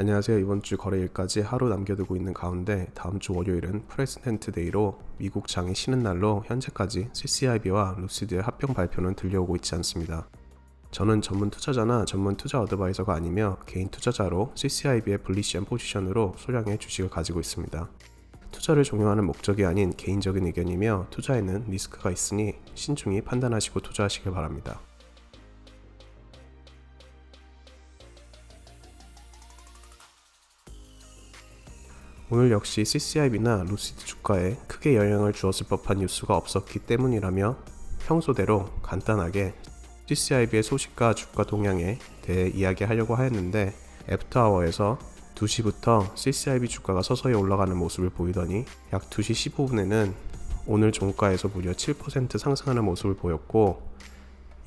안녕하세요. 이번 주 거래일까지 하루 남겨두고 있는 가운데 다음 주 월요일은 프레시덴트 데이로 미국 장이 쉬는 날로 현재까지 CCIB와 루시드의 합병 발표는 들려오고 있지 않습니다. 저는 전문 투자자나 전문 투자 어드바이저가 아니며 개인 투자자로 CCIB의 블리시한 포지션으로 소량의 주식을 가지고 있습니다. 투자를 종용하는 목적이 아닌 개인적인 의견이며 투자에는 리스크가 있으니 신중히 판단하시고 투자하시길 바랍니다. 오늘 역시 CCIB나 루시드 주가에 크게 영향을 주었을 법한 뉴스가 없었기 때문이라며 평소대로 간단하게 CCIB의 소식과 주가 동향에 대해 이야기하려고 하였는데 애프터아워에서 2시부터 CCIB 주가가 서서히 올라가는 모습을 보이더니 약 2시 15분에는 오늘 종가에서 무려 7% 상승하는 모습을 보였고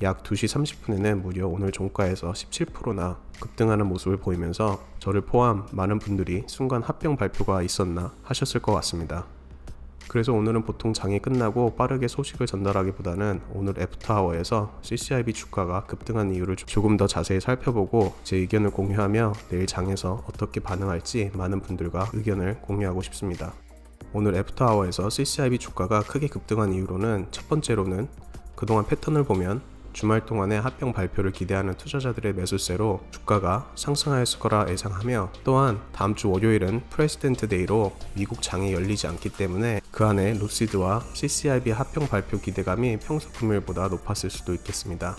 약 2시 30분에는 무려 오늘 종가에서 17%나 급등하는 모습을 보이면서 저를 포함 많은 분들이 순간 합병 발표가 있었나 하셨을 것 같습니다. 그래서 오늘은 보통 장이 끝나고 빠르게 소식을 전달하기보다는 오늘 애프터아워에서 CCIB 주가가 급등한 이유를 조금 더 자세히 살펴보고 제 의견을 공유하며 내일 장에서 어떻게 반응할지 많은 분들과 의견을 공유하고 싶습니다. 오늘 애프터아워에서 CCIB 주가가 크게 급등한 이유로는 첫 번째로는 그동안 패턴을 보면 주말 동안에 합병 발표를 기대하는 투자자들의 매수세로 주가가 상승하였을 거라 예상하며 또한 다음 주 월요일은 프레시덴트 데이로 미국 장이 열리지 않기 때문에 그 안에 루시드와 CCIB 합병 발표 기대감이 평소 금요일보다 높았을 수도 있겠습니다.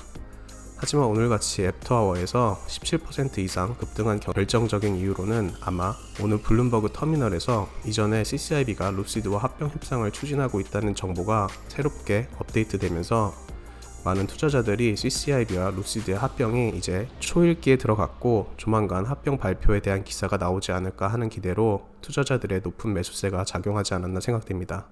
하지만 오늘같이 애프터아워에서 17% 이상 급등한 결정적인 이유로는 아마 오늘 블룸버그 터미널에서 이전에 CCIB가 루시드와 합병 협상을 추진하고 있다는 정보가 새롭게 업데이트되면서 많은 투자자들이 CCIB와 루시드의 합병이 이제 초읽기에 들어갔고 조만간 합병 발표에 대한 기사가 나오지 않을까 하는 기대로 투자자들의 높은 매수세가 작용하지 않았나 생각됩니다.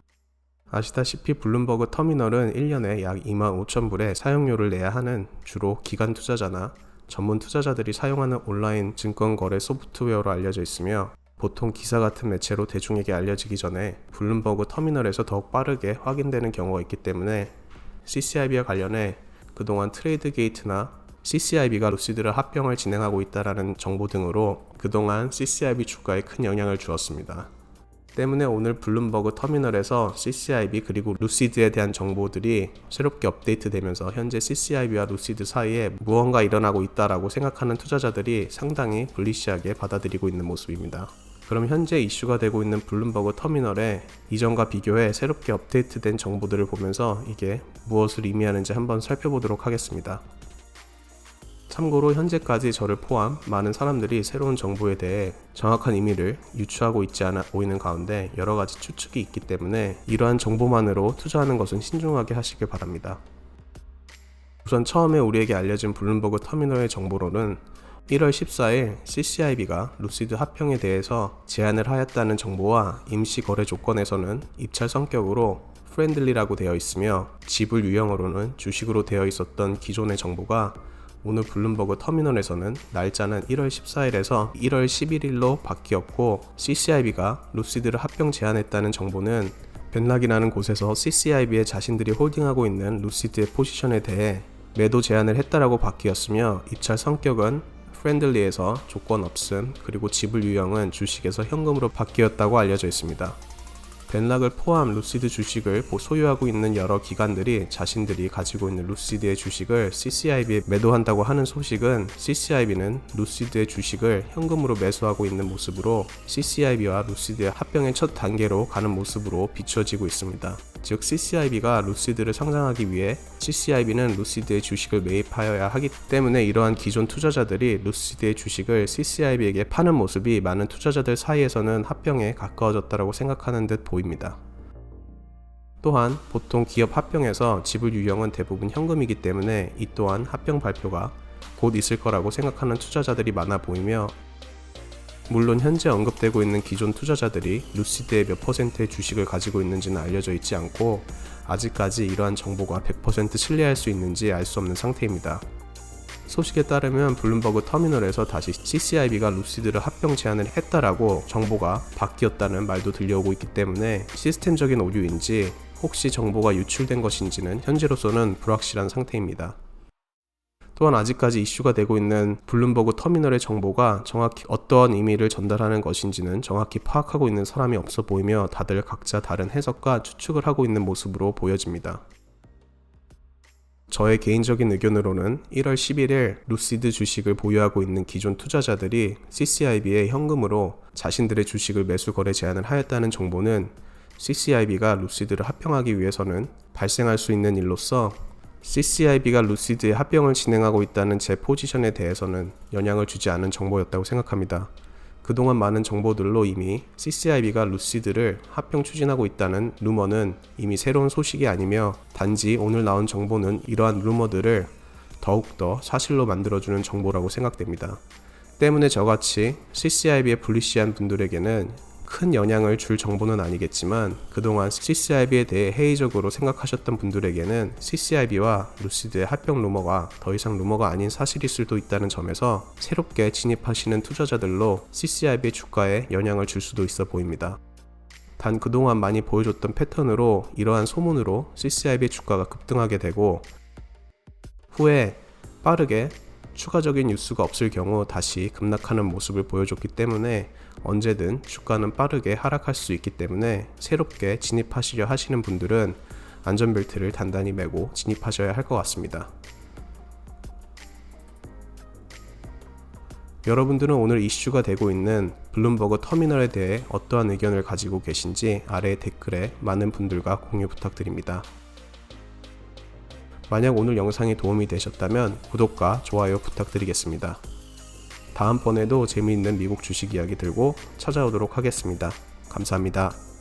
아시다시피 블룸버그 터미널은 1년에 약 2만 5천 불의 사용료를 내야 하는 주로 기관 투자자나 전문 투자자들이 사용하는 온라인 증권 거래 소프트웨어로 알려져 있으며 보통 기사 같은 매체로 대중에게 알려지기 전에 블룸버그 터미널에서 더욱 빠르게 확인되는 경우가 있기 때문에 CCIB와 관련해 그동안 트레이드 게이트나 CCIB가 루시드를 합병을 진행하고 있다라는 정보 등으로 그동안 CCIB 주가에 큰 영향을 주었습니다. 때문에 오늘 블룸버그 터미널에서 CCIB 그리고 루시드에 대한 정보들이 새롭게 업데이트되면서 현재 CCIB와 루시드 사이에 무언가 일어나고 있다라고 생각하는 투자자들이 상당히 불리시하게 받아들이고 있는 모습입니다. 그럼 현재 이슈가 되고 있는 블룸버그 터미널에 이전과 비교해 새롭게 업데이트된 정보들을 보면서 이게 무엇을 의미하는지 한번 살펴보도록 하겠습니다. 참고로 현재까지 저를 포함 많은 사람들이 새로운 정보에 대해 정확한 의미를 유추하고 있지 않아 보이는 가운데 여러 가지 추측이 있기 때문에 이러한 정보만으로 투자하는 것은 신중하게 하시길 바랍니다. 우선 처음에 우리에게 알려진 블룸버그 터미널의 정보로는 1월 14일 CCIB가 루시드 합병에 대해서 제안을 하였다는 정보와 임시 거래 조건에서는 입찰 성격으로 프렌들리라고 되어 있으며 지불 유형으로는 주식으로 되어 있었던 기존의 정보가 오늘 블룸버그 터미널에서는 날짜는 1월 14일에서 1월 11일로 바뀌었고 CCIB가 루시드를 합병 제안했다는 정보는 벤락이라는 곳에서 CCIB의 자신들이 홀딩하고 있는 루시드의 포지션에 대해 매도 제안을 했다라고 바뀌었으며 입찰 성격은 프렌들리에서 조건 없음 그리고 지불 유형은 주식에서 현금으로 바뀌었다고 알려져 있습니다. 벤락을 포함 루시드 주식을 소유하고 있는 여러 기관들이 자신들이 가지고 있는 루시드의 주식을 CCIB에 매도한다고 하는 소식은 CCIB는 루시드의 주식을 현금으로 매수하고 있는 모습으로 CCIB와 루시드의 합병의 첫 단계로 가는 모습으로 비춰지고 있습니다. 즉 CCIB가 루시드를 상장하기 위해 CCIB는 루시드의 주식을 매입하여야 하기 때문에 이러한 기존 투자자들이 루시드의 주식을 CCIB에게 파는 모습이 많은 투자자들 사이에서는 합병에 가까워졌다고 생각하는 듯 보입니다. 또한 보통 기업 합병에서 지불 유형은 대부분 현금이기 때문에 이 또한 합병 발표가 곧 있을 거라고 생각하는 투자자들이 많아 보이며 물론 현재 언급되고 있는 기존 투자자들이 루시드의 몇 퍼센트의 주식을 가지고 있는지는 알려져 있지 않고 아직까지 이러한 정보가 100% 신뢰할 수 있는지 알 수 없는 상태입니다. 소식에 따르면 블룸버그 터미널에서 다시 CCIB가 루시드를 합병 제안을 했다라고 정보가 바뀌었다는 말도 들려오고 있기 때문에 시스템적인 오류인지 혹시 정보가 유출된 것인지는 현재로서는 불확실한 상태입니다. 또한 아직까지 이슈가 되고 있는 블룸버그 터미널의 정보가 정확히 어떠한 의미를 전달하는 것인지는 정확히 파악하고 있는 사람이 없어 보이며 다들 각자 다른 해석과 추측을 하고 있는 모습으로 보여집니다. 저의 개인적인 의견으로는 1월 11일 루시드 주식을 보유하고 있는 기존 투자자들이 CCIB에 현금으로 자신들의 주식을 매수 거래 제한을 하였다는 정보는 CCIB가 루시드를 합병하기 위해서는 발생할 수 있는 일로서 CCIB가 루시드의 합병을 진행하고 있다는 제 포지션에 대해서는 영향을 주지 않은 정보였다고 생각합니다. 그동안 많은 정보들로 이미 CCIB가 루시드를 합병 추진하고 있다는 루머는 이미 새로운 소식이 아니며 단지 오늘 나온 정보는 이러한 루머들을 더욱더 사실로 만들어주는 정보라고 생각됩니다. 때문에 저같이 CCIB에 불리시한 분들에게는 큰 영향을 줄 정보는 아니겠지만 그동안 CCIB에 대해 회의적으로 생각하셨던 분들에게는 CCIB와 루시드의 합병 루머가 더 이상 루머가 아닌 사실일 수도 있다는 점에서 새롭게 진입하시는 투자자들로 CCIB의 주가에 영향을 줄 수도 있어 보입니다. 단 그동안 많이 보여줬던 패턴으로 이러한 소문으로 CCIB의 주가가 급등하게 되고 후에 빠르게 추가적인 뉴스가 없을 경우 다시 급락하는 모습을 보여줬기 때문에 언제든 주가는 빠르게 하락할 수 있기 때문에 새롭게 진입하시려 하시는 분들은 안전벨트를 단단히 매고 진입하셔야 할 것 같습니다. 여러분들은 오늘 이슈가 되고 있는 블룸버그 터미널에 대해 어떠한 의견을 가지고 계신지 아래 댓글에 많은 분들과 공유 부탁드립니다. 만약 오늘 영상이 도움이 되셨다면 구독과 좋아요 부탁드리겠습니다. 다음번에도 재미있는 미국 주식 이야기 들고 찾아오도록 하겠습니다. 감사합니다.